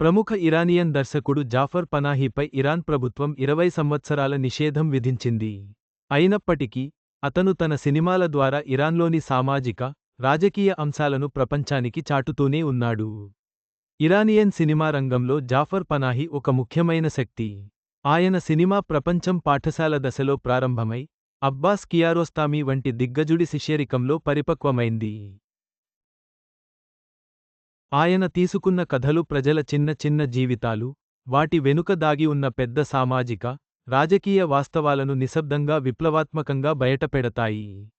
ప్రముఖ ఇరానియన్ దర్శకుడు జాఫర్ పనాహీపై ఇరాన్ ప్రభుత్వం ఇరవై సంవత్సరాల నిషేధం విధించింది. అయినప్పటికీ అతను తన సినిమాల ద్వారా ఇరాన్లోని సామాజిక రాజకీయ అంశాలను ప్రపంచానికి చాటుతూనే ఉన్నాడు. ఇరానియన్ సినిమా రంగంలో జాఫర్ పనాహి ఒక ముఖ్యమైన శక్తి. ఆయన సినిమా ప్రపంచం పాఠశాల దశలో ప్రారంభమై అబ్బాస్ కియారోస్తామీ వంటి దిగ్గజుడి శిష్యరికంలో పరిపక్వమైంది. ఆయన తీసుకున్న కథలు ప్రజల చిన్న చిన్న జీవితాలు వాటి వెనుక దాగి ఉన్న పెద్ద సామాజిక రాజకీయ వాస్తవాలను నిశ్శబ్దంగా విప్లవాత్మకంగా బయటపెడతాయి.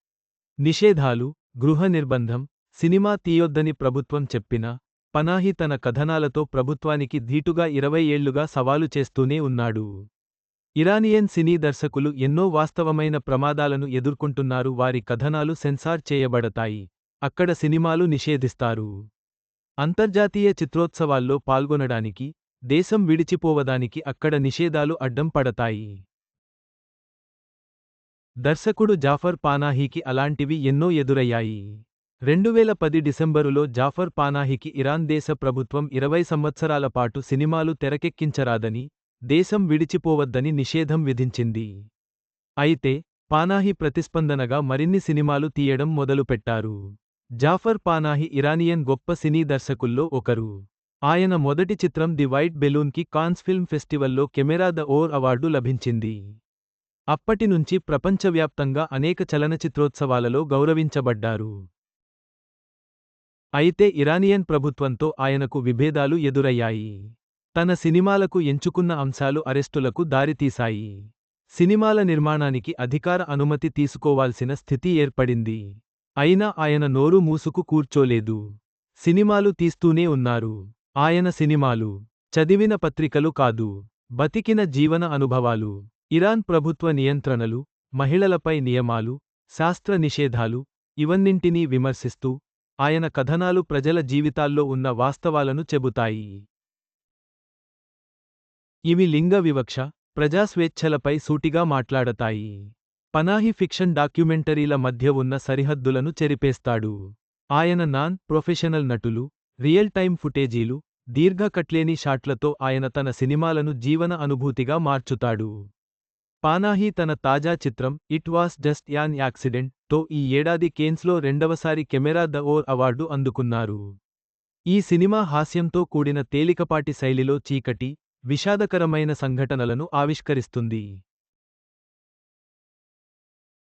నిషేధాలు గృహ నిర్బంధం సినిమా తీయొద్దని ప్రభుత్వం చెప్పినా పనాహి తన కథనాలతో ప్రభుత్వానికి ధీటుగా ఇరవై ఏళ్ళుగా సవాలు చేస్తూనే ఉన్నాడు. ఇరానియన్ సినీ దర్శకులు ఎన్నో వాస్తవమైన ప్రమాదాలను ఎదుర్కొంటున్నారు వారి కథనాలు సెన్సార్ చేయబడతాయి. అక్కడ సినిమాలు నిషేధిస్తారు. అంతర్జాతీయ చిత్రోత్సవాల్లో పాల్గొనడానికి దేశం విడిచిపోవదానికి అక్కడ నిషేధాలు అడ్డం పడతాయి. దర్శకుడు జాఫర్ పానాహీకి అలాంటివి ఎన్నో ఎదురయ్యాయి. రెండువేల పది డిసెంబరులో జాఫర్ పానాహికి ఇరాన్ దేశ ప్రభుత్వం ఇరవై సంవత్సరాల పాటు సినిమాలు తెరకెక్కించరాదని దేశం విడిచిపోవద్దని నిషేధం విధించింది. అయితే పానాహి ప్రతిస్పందనగా మరిన్ని సినిమాలు తీయడం మొదలుపెట్టారు. జాఫర్ పానాహి ఇరానియన్ గొప్ప సినీ దర్శకుల్లో ఒకరు. ఆయన మొదటి చిత్రం ది వైట్ బెలూన్కి కాన్స్ ఫిల్మ్ ఫెస్టివల్లో కెమెరా ద ఓర్ అవార్డు లభించింది. అప్పటినుంచి ప్రపంచవ్యాప్తంగా అనేక చలనచిత్రోత్సవాలలో గౌరవించబడ్డారు. అయితే ఇరానియన్ ప్రభుత్వంతో ఆయనకు విభేదాలు ఎదురయ్యాయి. తన సినిమాలకు ఎంచుకున్న అంశాలు అరెస్టులకు దారితీశాయి. సినిమాల నిర్మాణానికి అధికార అనుమతి తీసుకోవాల్సిన స్థితి ఏర్పడింది. అయినా ఆయన నోరు మూసుకు కూర్చోలేదు. సినిమాలు తీస్తూనే ఉన్నారు. ఆయన సినిమాలు చదివిన పత్రికలు కాదు. బతికిన జీవన అనుభవాలు ఇరాన్ ప్రభుత్వ నియంత్రణలు మహిళలపై నియమాలు శాస్త్ర నిషేధాలు ఇవన్నింటినీ విమర్శిస్తూ ఆయన కథనాలు ప్రజల జీవితాల్లో ఉన్న వాస్తవాలను చెబుతాయి. ఇవి లింగ వివక్ష ప్రజాస్వేచ్ఛలపై సూటిగా మాట్లాడతాయి. పనాహి ఫిక్షన్ డాక్యుమెంటరీల మధ్య ఉన్న సరిహద్దులను చెరిపేస్తాడు. ఆయన నాన్ ప్రొఫెషనల్ నటులు రియల్ టైం ఫుటేజీలు దీర్ఘ కట్లేని షాట్లతో ఆయన తన సినిమాలను జీవన అనుభూతిగా మార్చుతాడు. పానాహి తన తాజా చిత్రం ఇట్ వాస్ జస్ట్ యాన్ యాక్సిడెంట్తో ఈ ఏడాది కేన్స్లో రెండవసారి కెమెరా ద ఓర్ అవార్డు అందుకున్నారు. ఈ సినిమా హాస్యంతో కూడిన తేలికపాటి శైలిలో చీకటి విషాదకరమైన సంఘటనలను ఆవిష్కరిస్తుంది.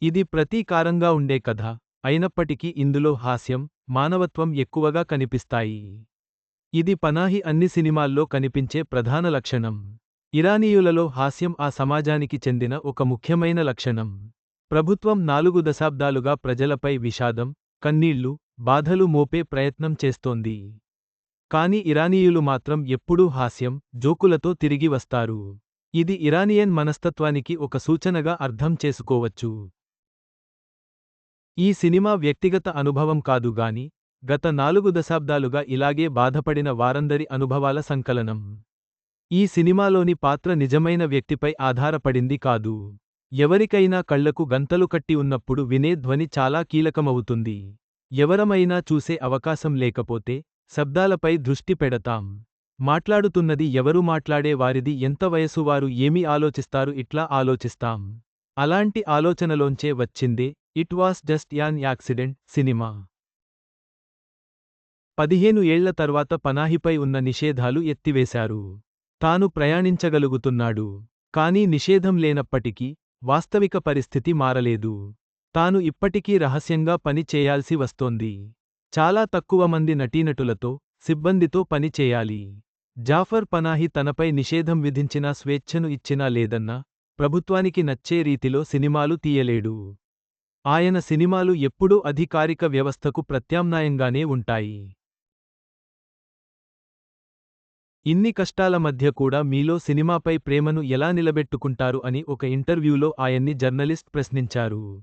ఇది ప్రతీకారంగా ఉండే కథ. అయినప్పటికీ ఇందులో హాస్యం మానవత్వం ఎక్కువగా కనిపిస్తాయి. ఇది పనాహి అన్ని సినిమాల్లో కనిపించే ప్రధాన లక్షణం. ఇరానీయులలో హాస్యం ఆ సమాజానికి చెందిన ఒక ముఖ్యమైన లక్షణం. ప్రభుత్వం నాలుగు దశాబ్దాలుగా ప్రజలపై విషాదం కన్నీళ్ళు బాధలు మోపే ప్రయత్నం చేస్తోంది. కాని ఇరానీయులు మాత్రం ఎప్పుడూ హాస్యం జోకులతో తిరిగి వస్తారు. ఇది ఇరానియన్ మనస్తత్వానికి ఒక సూచనగా అర్థం చేసుకోవచ్చు. ఈ సినిమా వ్యక్తిగత అనుభవం కాదు గాని గత నాలుగు దశాబ్దాలుగా ఇలాగే బాధపడిన వారందరి అనుభవాల సంకలనం. ఈ సినిమాలోని పాత్ర నిజమైన వ్యక్తిపై ఆధారపడింది కాదు. ఎవరికైనా కళ్ళకు గంతలు కట్టి ఉన్నప్పుడు వినే ధ్వని చాలా కీలకమవుతుంది. ఎవరమైనా చూసే అవకాశం లేకపోతే శబ్దాలపై దృష్టి పెడతాం. మాట్లాడుతున్నది ఎవరు మాట్లాడే వారిది ఎంత వయసువారు ఏమి ఆలోచిస్తారు ఇట్లా ఆలోచిస్తాం. అలాంటి ఆలోచనలోంచే వచ్చిందే it was just an accident cinema. పదిహేను ఏళ్ళ తర్వాత పనాహిపై ఉన్న నిషేధాలు ఎత్తివేశారు. తాను ప్రయాణించగలుగుతున్నాడు. కానీ నిషేధం లేనప్పటికీ వాస్తవిక పరిస్థితి మారలేదు. తాను ఇప్పటికీ రహస్యంగా పని చేయాల్సి వస్తోంది. చాలా తక్కువ మంది నటీనటులతో సిబ్బందితో పని చేయాలి. జాఫర్ పనాహి తనపై నిషేధం విధించినా స్వేచ్ఛను ఇచ్చినా లేదన్నా ప్రభుత్వానికి నచ్చే రీతిలో సినిమాలు తీయలేడు. ఆయన సినిమాలు ఎప్పుడూ అధికారిక వ్యవస్థకు ప్రత్యామ్నాయంగానే ఉంటాయి. ఇన్ని కష్టాల మధ్య కూడా మీలో సినిమాపై ప్రేమను ఎలా నిలబెట్టుకుంటారు అని ఒక ఇంటర్వ్యూలో ఆయన్ని జర్నలిస్ట్ ప్రశ్నించారు.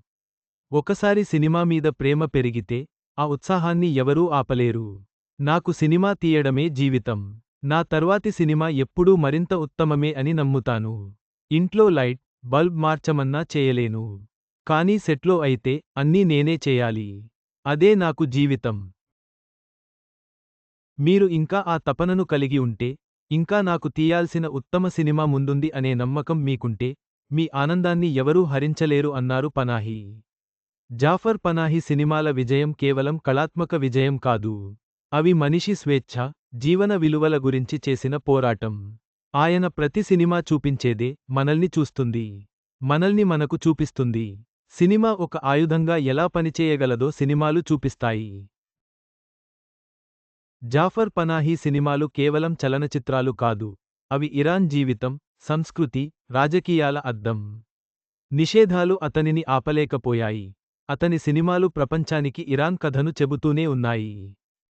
ఒకసారి సినిమా మీద ప్రేమ పెరిగితే ఆ ఉత్సాహాన్ని ఎవరూ ఆపలేరు. నాకు సినిమా తీయడమే జీవితం. నా తర్వాతి సినిమా ఎప్పుడూ మరింత ఉత్తమమే అని నమ్ముతాను. ఇంట్లో లైట్ బల్బ్ మార్చమన్నా చేయలేను. కానీ సెట్లో అయితే అన్నీ నేనే చేయాలి. అదే నాకు జీవితం. మీరు ఇంకా ఆ తపనను కలిగి ఉంటే ఇంకా నాకు తీయాల్సిన ఉత్తమ సినిమా ముందుంది అనే నమ్మకం మీకుంటే మీ ఆనందాన్ని ఎవరూ హరించలేరు అన్నారు పనాహి. జాఫర్ పనాహి సినిమాల విజయం కేవలం కళాత్మక విజయం కాదు. అవి మనిషి స్వేచ్ఛ జీవన విలువల గురించి చేసిన పోరాటం. ఆయన ప్రతి సినిమా చూపించేదే మనల్ని చూస్తుంది. మనల్ని మనకు చూపిస్తుంది. సినిమా ఒక ఆయుధంగా ఎలా పనిచేయగలదో సినిమాలు చూపిస్తాయి. జాఫర్ పనాహీ సినిమాలు కేవలం చలనచిత్రాలు కాదు. అవి ఇరాన్ జీవితం సంస్కృతి రాజకీయాల అద్దం. నిషేధాలు అతనిని ఆపలేకపోయాయి. అతని సినిమాలు ప్రపంచానికి ఇరాన్ కథను చెబుతూనే ఉన్నాయి.